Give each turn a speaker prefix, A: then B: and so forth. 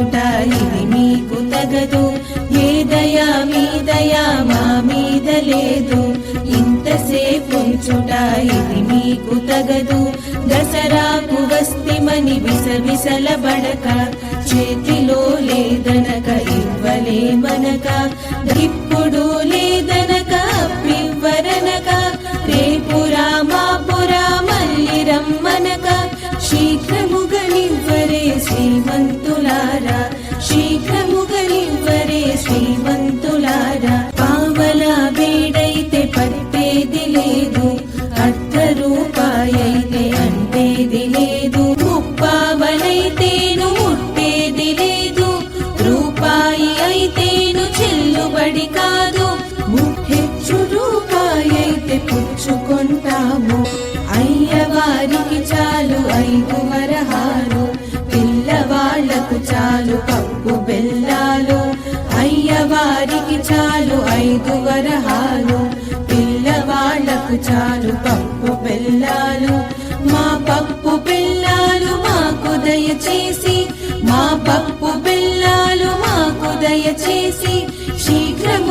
A: చూచుట ఇది మీకు తగదు. ఏ దయా మీ దయా మా మీద లేదు. ఇంతసేపు చూట ఇది మీకు తగదు. దసరాకు వస్తిమని విసవిసలబడక చేతిలో లేదనక ఇవ్వలే మనక ఇప్పుడు లేదనక పివ్వరనక రేపు రామాపురా మల్లి రమ్మనక. శీఘ్ర అర్ధ రూపాయైతే అంటేది లేదు. ముప్పావలైతేను ముట్టేది లేదు. రూపాయి అయితేను చెల్లుబడి కాదు. ముట్టెచ్చు రూపాయి అయితే పుచ్చుకుంటాము. అయ్యవారికి చాలు ఐదు వరహాలు. పిల్లవాళ్ళకు చాలు పప్పు బెల్లాలు. అయ్యవారికి చాలు ఐదు వరహాలు. మాకు చాలు పప్పు బెల్లాలు మా పప్పు బెల్లాలు మాకు దయచేసి మా పప్పు బెల్లాలు మాకు దయచేసి శీఘ్రము